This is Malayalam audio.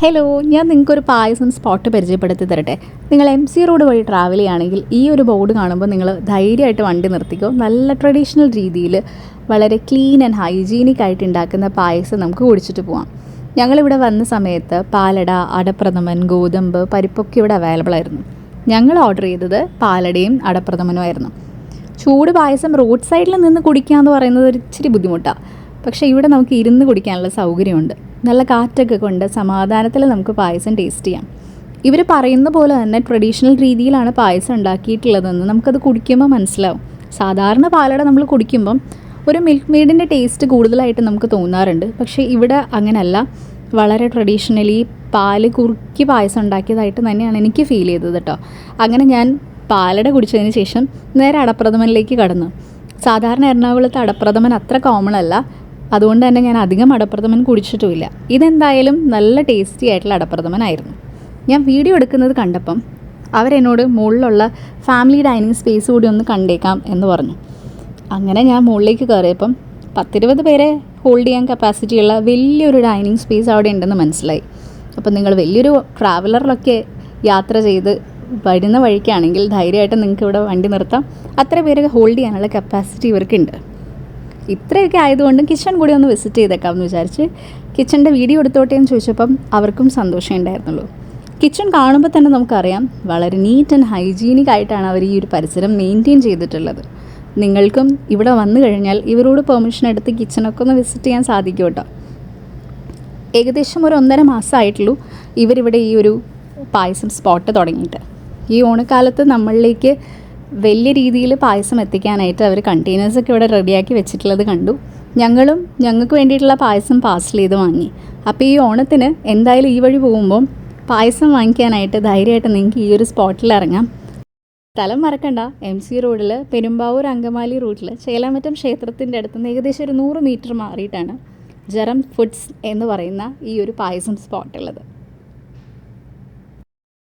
ഹലോ ഞാൻ നിങ്ങൾക്കൊരു പായസം സ്പോട്ട് പരിചയപ്പെടുത്തി തരട്ടെ. നിങ്ങൾ എം സി റോഡ് വഴി ട്രാവൽ ചെയ്യുകയാണെങ്കിൽ ഈ ഒരു ബോർഡ് കാണുമ്പോൾ നിങ്ങൾ ധൈര്യമായിട്ട് വണ്ടി നിർത്തിക്കോ. നല്ല ട്രഡീഷണൽ രീതിയിൽ വളരെ ക്ലീൻ ആൻഡ് ഹൈജീനിക് ആയിട്ട് ഉണ്ടാക്കുന്ന പായസം നമുക്ക് കുടിച്ചിട്ട് പോവാം. ഞങ്ങളിവിടെ വന്ന സമയത്ത് പാലട അടപ്രഥമൻ ഗോതമ്പ് പരിപ്പൊക്കെ ഇവിടെ അവൈലബിൾ ആയിരുന്നു. ഞങ്ങൾ ഓർഡർ ചെയ്തത് പാലടയും അടപ്രഥമനുമായിരുന്നു ചൂട് പായസം റോഡ് സൈഡിൽ നിന്ന് കുടിക്കുക എന്ന് പറയുന്നത് ഒരു ഇച്ചിരി ബുദ്ധിമുട്ടാണ് പക്ഷേ ഇവിടെ നമുക്ക് ഇരുന്ന് കുടിക്കാനുള്ള സൗകര്യമുണ്ട്. നല്ല കാറ്റൊക്കെ കൊണ്ട് സമാധാനത്തിൽ നമുക്ക് പായസം ടേസ്റ്റ് ചെയ്യാം. ഇവർ പറയുന്ന പോലെ തന്നെ ട്രഡീഷണൽ രീതിയിലാണ് പായസം ഉണ്ടാക്കിയിട്ടുള്ളതെന്ന് നമുക്കത് കുടിക്കുമ്പോൾ മനസ്സിലാവും. സാധാരണ പാലട നമ്മൾ കുടിക്കുമ്പം ഒരു മിൽക്ക് മെയ്ഡിന്റെ ടേസ്റ്റ് കൂടുതലായിട്ട് നമുക്ക് തോന്നാറുണ്ട്. പക്ഷേ ഇവിടെ അങ്ങനല്ല. വളരെ ട്രഡീഷണലി പാൽ കുറുക്കി പായസം ഉണ്ടാക്കിയതായിട്ട് തന്നെയാണ് എനിക്ക് ഫീൽ ചെയ്തത് കേട്ടോ അങ്ങനെ ഞാൻ പാലട കുടിച്ചതിന് ശേഷം നേരെ അടപ്രഥമനിലേക്ക് കടന്നു. സാധാരണ എറണാകുളത്ത് അടപ്രഥമൻ അത്ര കോമൺ അല്ല. അതുകൊണ്ട് തന്നെ ഞാൻ അധികം അടപ്രഥമൻ കുടിച്ചിട്ടുമില്ല. ഇതെന്തായാലും നല്ല ടേസ്റ്റി ആയിട്ടുള്ള അടപ്രഥമനായിരുന്നു. ഞാൻ വീഡിയോ എടുക്കുന്നത് കണ്ടപ്പം അവരെന്നോട് മുകളിലുള്ള ഫാമിലി ഡൈനിങ് സ്പേസ് കൂടി ഒന്ന് കണ്ടേക്കാം എന്ന് പറഞ്ഞു. അങ്ങനെ ഞാൻ മുകളിലേക്ക് കയറിയപ്പം പത്തിരുപത് പേരെ ഹോൾഡ് ചെയ്യാൻ കപ്പാസിറ്റിയുള്ള വലിയൊരു ഡൈനിങ് സ്പേസ് അവിടെ ഉണ്ടെന്ന് മനസ്സിലായി. അപ്പം നിങ്ങൾ വലിയൊരു ട്രാവലറിലൊക്കെ യാത്ര ചെയ്ത് വരുന്ന വഴിക്കാണെങ്കിൽ ധൈര്യമായിട്ട് നിങ്ങൾക്ക് ഇവിടെ വണ്ടി നിർത്താം. അത്ര പേരെ ഹോൾഡ് ചെയ്യാനുള്ള കപ്പാസിറ്റി ഇവർക്കുണ്ട്. ഇത്രയൊക്കെ ആയതുകൊണ്ടും കിച്ചൺ കൂടി ഒന്ന് വിസിറ്റ് ചെയ്തേക്കാം ചെയ്തേക്കാമെന്ന് വിചാരിച്ച് കിച്ചണിന്റെ വീഡിയോ എടുത്തോട്ടെ എന്ന് ചോദിച്ചപ്പം അവർക്കും സന്തോഷം ഉണ്ടായിരുന്നുള്ളൂ. കിച്ചൺ കാണുമ്പോൾ തന്നെ നമുക്കറിയാം വളരെ നീറ്റ് ആൻഡ് ഹൈജീനിക് ആയിട്ടാണ് അവർ ഈ ഒരു പരിസരം മെയിന്റെയിൻ ചെയ്തിട്ടുള്ളത്. നിങ്ങൾക്കും ഇവിടെ വന്നു കഴിഞ്ഞാൽ ഇവരോട് പെർമിഷൻ എടുത്ത് കിച്ചണൊക്കെ ഒന്ന് വിസിറ്റ് ചെയ്യാൻ സാധിക്കും കേട്ടോ. ഏകദേശം ഒരു ഒന്നര മാസമായിട്ടുള്ളൂ ഇവരിവിടെ ഈ ഒരു പായസം സ്പോട്ട് തുടങ്ങിയിട്ട്. ഈ ഓണക്കാലത്ത് നമ്മളിലേക്ക് വലിയ രീതിയിൽ പായസം എത്തിക്കാനായിട്ട് അവർ കണ്ടെയ്നേഴ്സൊക്കെ ഇവിടെ റെഡിയാക്കി വെച്ചിട്ടുള്ളത് കണ്ടു. ഞങ്ങളും ഞങ്ങൾക്ക് വേണ്ടിയിട്ടുള്ള പായസം പാർസൽ ചെയ്ത് വാങ്ങി. അപ്പോൾ ഈ ഓണത്തിന് എന്തായാലും ഈ വഴി പോകുമ്പോൾ പായസം വാങ്ങിക്കാനായിട്ട് ധൈര്യമായിട്ട് നിങ്ങൾക്ക് ഈ ഒരു സ്പോട്ടിൽ ഇറങ്ങാം. സ്ഥലം മറക്കണ്ട. എം സി റോഡിൽ പെരുമ്പാവൂർ അങ്കമാലി റൂട്ടിൽ ചേലാമറ്റം ക്ഷേത്രത്തിന്റെ അടുത്തുനിന്ന് ഏകദേശം ഒരു നൂറ് മീറ്റർ മാറിയിട്ടാണ് ജറം ഫുഡ്സ് എന്ന് പറയുന്ന ഈ ഒരു പായസം സ്പോട്ടുള്ളത്